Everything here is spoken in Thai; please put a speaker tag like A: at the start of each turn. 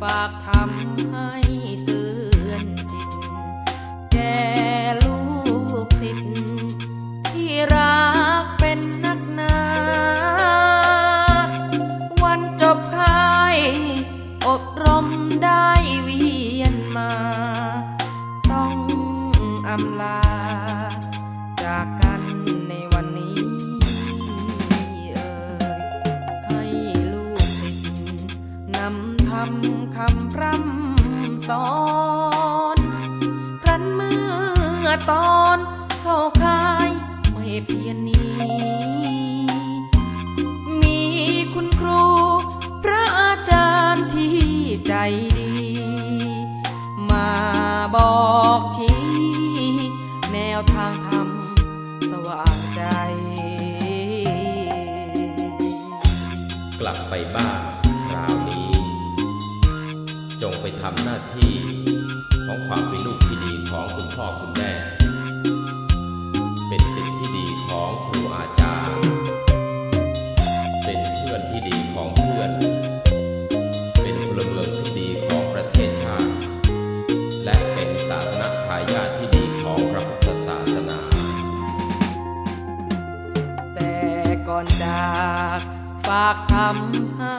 A: ฝากทำให้เตือนจิต แก่ลูกศิษย์ที่รักเป็นนักหนา วันจบค่ายอบรมได้เวียนมา ต้องอำลาจากกันำทำคำพร่ำสอน ครั้นเมื่อตอนเข้าค่ายไม่เพียงนี้ มีคุณครู พระอาจารย์ที่ใจดี มาบอกชี้แนวทางทำสว่างใจ
B: กลับไปบ้านคราวนี้ งไปทำหน้าที่ของความเป็นลูกที่ดีของคุณพ่อคุณแม่ เป็นสิทธิที่ดีของครูอาจารย์ เป็นเพื่อนที่ดีของเพื่อน เป็นพลเมืองที่ดีของประเทศชาติ และเป็นศาสนทายาทที่ดีของพระพุทธศาสนา
A: แต่ก่อนจากฝากทำให้